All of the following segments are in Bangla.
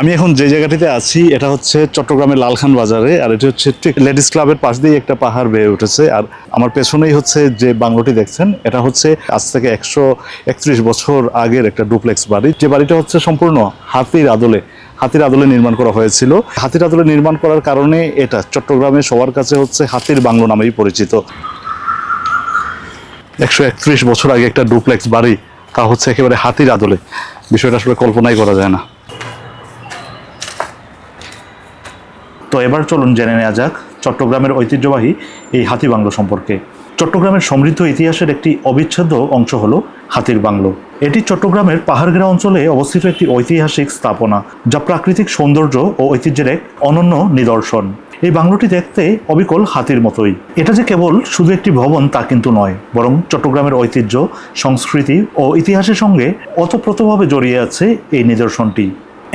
আমি এখন যে জায়গাটিতে আছি, এটা হচ্ছে চট্টগ্রামের লালখান বাজারে, আর এটি হচ্ছে ঠিক লেডিস ক্লাবের পাশ দিয়ে একটা পাহাড় বেয়ে উঠেছে। আর আমার পেছনেই হচ্ছে যে বাংলোটি দেখছেন, এটা হচ্ছে আজ থেকে একশো একত্রিশ বছর আগের একটা ডুপ্লেক্স বাড়ি। যে বাড়িটা হচ্ছে সম্পূর্ণ হাতির আদলে হাতির আদলে নির্মাণ করা হয়েছিল। হাতির আদলে নির্মাণ করার কারণে এটা চট্টগ্রামে সবার কাছে হচ্ছে হাতির বাংলো নামেই পরিচিত। একশো একত্রিশ বছর আগে একটা ডুপ্লেক্স বাড়ি, তা হচ্ছে একেবারে হাতির আদলে। বিষয়টা আসলে কল্পনাই করা যায় না। তো এবার চলুন জেনে নেওয়া যাক চট্টগ্রামের ঐতিহ্যবাহী এই হাতি বাংলো সম্পর্কে। চট্টগ্রামের সমৃদ্ধ ইতিহাসের একটি অবিচ্ছেদ্য অংশ হলো হাতির বাংলো। এটি চট্টগ্রামের পাহাড়গেরা অঞ্চলে অবস্থিত একটি ঐতিহাসিক স্থাপনা, যা প্রাকৃতিক সৌন্দর্য ও ঐতিহ্যের এক অনন্য নিদর্শন। এই বাংলোটি দেখতে অবিকল হাতির মতোই। এটা যে কেবল শুধু একটি ভবন তা কিন্তু নয়, বরং চট্টগ্রামের ঐতিহ্য, সংস্কৃতি ও ইতিহাসের সঙ্গে ওতপ্রোতভাবে জড়িয়ে আছে এই নিদর্শনটি।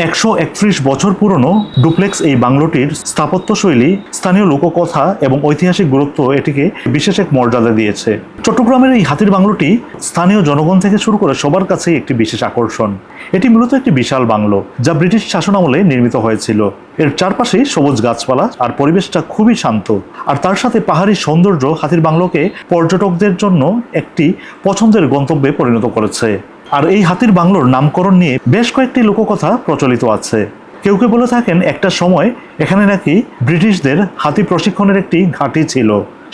একশো একত্রিশ বছর পুরনো ডুপ্লেক্স এই বাংলোটির স্থাপত্যশৈলী, স্থানীয় লোককথা এবং ঐতিহাসিক গুরুত্ব এটিকে বিশেষ এক মর্যাদা দিয়েছে। চট্টগ্রামের এই হাতির বাংলোটি স্থানীয় জনগণ থেকে শুরু করে সবার কাছেই একটি বিশেষ আকর্ষণ। এটি মূলত একটি বিশাল বাংলো, যা ব্রিটিশ শাসনামলে নির্মিত হয়েছিল। এর চারপাশে সবুজ গাছপালা আর পরিবেশটা খুবই শান্ত। আর তার সাথে পাহাড়ি সৌন্দর্য হাতির বাংলোকে পর্যটকদের জন্য একটি পছন্দের গন্তব্যে পরিণত করেছে। আর এই হাতির বাংলোর নামকরণ নিয়ে বেশ কয়েকটি লোককথা প্রচলিত আছে। কেউ কেউ বলে থাকেন একটা সময় এখানে নাকি ব্রিটিশদের হাতি প্রশিক্ষণের একটি ঘাঁটি ছিল।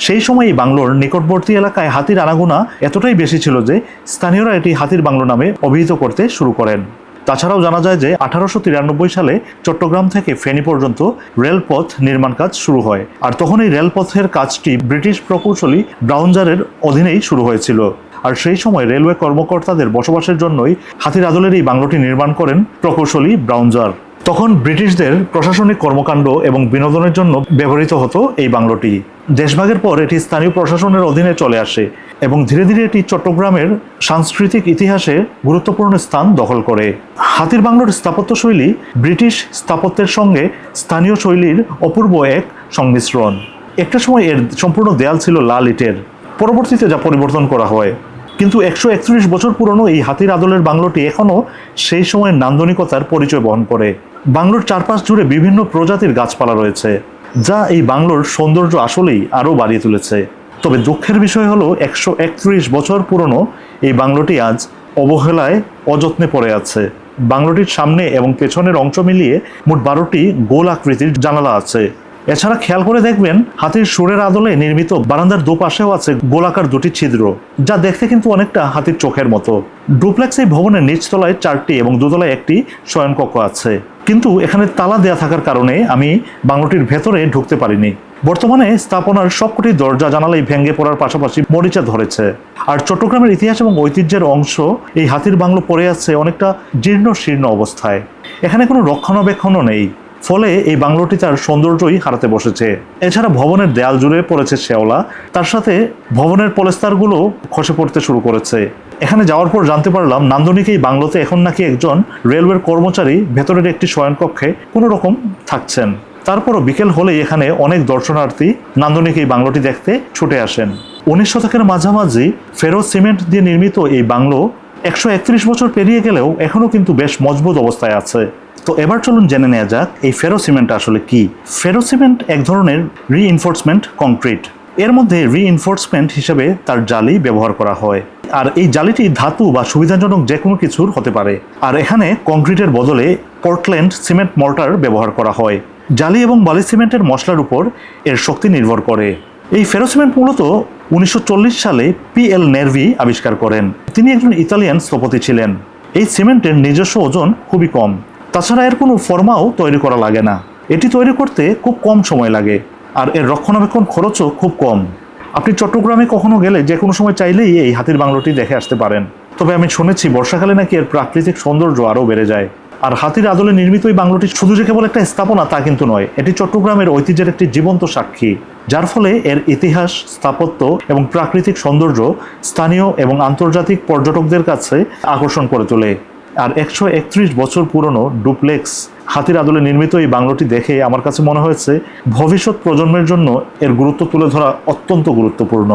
সেই সময় এই বাংলোর নিকটবর্তী এলাকায় হাতির আনাগোনা এতটাই বেশি ছিল যে স্থানীয়রা এটি হাতির বাংলো নামে অভিহিত করতে শুরু করেন। তাছাড়াও জানা যায় যে আঠারোশো তিরানব্বই সালে চট্টগ্রাম থেকে ফেনী পর্যন্ত রেলপথ নির্মাণ কাজ শুরু হয়। আর তখন এই রেলপথের কাজটি ব্রিটিশ প্রকৌশলী ব্রাউনজারের অধীনেই শুরু হয়েছিল। আর সেই সময় রেলওয়ে কর্মকর্তাদের বসবাসের জন্যই হাতির আদলের এই বাংলোটি নির্মাণ করেন প্রকৌশলী ব্রাউনজার। তখন ব্রিটিশদের প্রশাসনিক কর্মকাণ্ড এবং বিনোদনের জন্য ব্যবহৃত হতো এই বাংলোটি। দেশভাগের পর এটি স্থানীয় প্রশাসনের অধীনে চলে আসে এবং ধীরে ধীরে এটি চট্টগ্রামের সাংস্কৃতিক ইতিহাসে গুরুত্বপূর্ণ স্থান দখল করে। হাতির বাংলোর স্থাপত্যশৈলী ব্রিটিশ স্থাপত্যের সঙ্গে স্থানীয় শৈলীর অপূর্ব এক সংমিশ্রণ। একটা সময় এর সম্পূর্ণ দেয়াল ছিল লাল ইটের। পরবর্তীতে যা পরিবর্তন করা হয়। কিন্তু একশো একত্রিশ বছর পুরনো এই হাতির আদলের বাংলোটি এখনও সেই সময়ের নান্দনিকতার পরিচয় বহন করে। বাংলোর চারপাশ জুড়ে বিভিন্ন প্রজাতির গাছপালা রয়েছে, যা এই বাংলোর সৌন্দর্য আসলেই আরও বাড়িয়ে তুলেছে। তবে দুঃখের বিষয় হলো, একশো একত্রিশ বছর পুরনো এই বাংলোটি আজ অবহেলায় অযত্নে পড়ে আছে। বাংলোটির সামনে এবং পেছনের অংশ মিলিয়ে মোট বারোটি গোল আকৃতির জানালা আছে। এছাড়া খেয়াল করে দেখবেন, হাতির সুরের আদলে নির্মিত বারান্দার দুপাশেও আছে গোলাকার দুটি ছিদ্র, যা দেখতে কিন্তু অনেকটা হাতির চোখের মতো। ডুপ্লেক্স এই ভবনের নিচতলায় চারটি এবং দোতলায় একটি শয়নকক্ষ আছে। কিন্তু এখানে তালা দেয়া থাকার কারণে আমি বাংলোটির ভেতরে ঢুকতে পারিনি। বর্তমানে স্থাপনার সবকটি দরজা জানালাই ভেঙে পড়ার পাশাপাশি মরিচা ধরেছে। আর চট্টগ্রামের ইতিহাস এবং ঐতিহ্যের অংশ এই হাতির বাংলো পড়ে আছে অনেকটা জীর্ণ শীর্ণ অবস্থায়। এখানে কোনো রক্ষণাবেক্ষণও নেই। ফলে এই বাংলোটি তার সৌন্দর্যই হারাতে বসেছে। এছাড়া ভবনের দেয়াল জুড়ে পড়েছে শেওলা তার সাথে ভবনের পলেস্তারগুলো খসে পড়তে শুরু করেছে। এখানে যাওয়ার পর জানতে পারলাম, নান্দনিক এই বাংলোতে এখন নাকি একজন রেলওয়ের কর্মচারী ভেতরের একটি শয়নকক্ষে কোনো রকম থাকছেন। তারপরও বিকেল হলেই এখানে অনেক দর্শনার্থী নান্দনিক এই বাংলোটি দেখতে ছুটে আসেন। উনিশ শতকের মাঝামাঝি ফেরো সিমেন্ট দিয়ে নির্মিত এই বাংলো একশো একত্রিশ বছর পেরিয়ে গেলেও এখনও কিন্তু বেশ মজবুত অবস্থায় আছে। তো এবার চলুন জেনে নেওয়া যাক, এই ফেরো সিমেন্ট আসলে কি? ফেরো সিমেন্ট এক ধরনের রিইনফোর্সমেন্ট কংক্রিট এর মধ্যে রিইনফোর্সমেন্ট হিসেবে তার জালি ব্যবহার করা হয়। আর এই জালিটি ধাতু বা সুবিধাজনক যে কোনো কিছুর হতে পারে। আর এখানে কংক্রিটের বদলে পোর্টল্যান্ড সিমেন্ট মর্টার ব্যবহার করা হয়। জালি এবং বালি সিমেন্টের মশলার উপর এর শক্তি নির্ভর করে। এই ফেরো সিমেন্ট মূলত উনিশশো চল্লিশ সালে পি এল নেরভি আবিষ্কার করেন। তিনি একজন ইতালিয়ান স্থপতি ছিলেন। এই সিমেন্টের নিজস্ব ওজন খুবই কম। তাছাড়া এর কোনো ফর্মাও তৈরি করা লাগে না। এটি তৈরি করতে খুব কম সময় লাগে আর এর রক্ষণাবেক্ষণ খরচও খুব কম। আপনি চট্টগ্রামে কখনো গেলে যে কোনো সময় চাইলেই এই হাতির বাংলোটি দেখে আসতে পারেন। তবে আমি শুনেছি, বর্ষাকালে নাকি এর প্রাকৃতিক সৌন্দর্য আরও বেড়ে যায়। আর হাতির আদলে নির্মিত এই বাংলোটি শুধু যে কেবল একটা স্থাপনা তা কিন্তু নয়, এটি চট্টগ্রামের ঐতিহ্যের একটি জীবন্ত সাক্ষী, যার ফলে এর ইতিহাস, স্থাপত্য এবং প্রাকৃতিক সৌন্দর্য স্থানীয় এবং আন্তর্জাতিক পর্যটকদের কাছে আকর্ষণ করে তোলে। আর একশো একত্রিশ বছর পুরনো ডুপ্লেক্স হাতির আদলে নির্মিত এই বাংলোটি দেখে আমার কাছে মনে হয়েছে, ভবিষ্যৎ প্রজন্মের জন্য এর গুরুত্ব তুলে ধরা অত্যন্ত গুরুত্বপূর্ণ।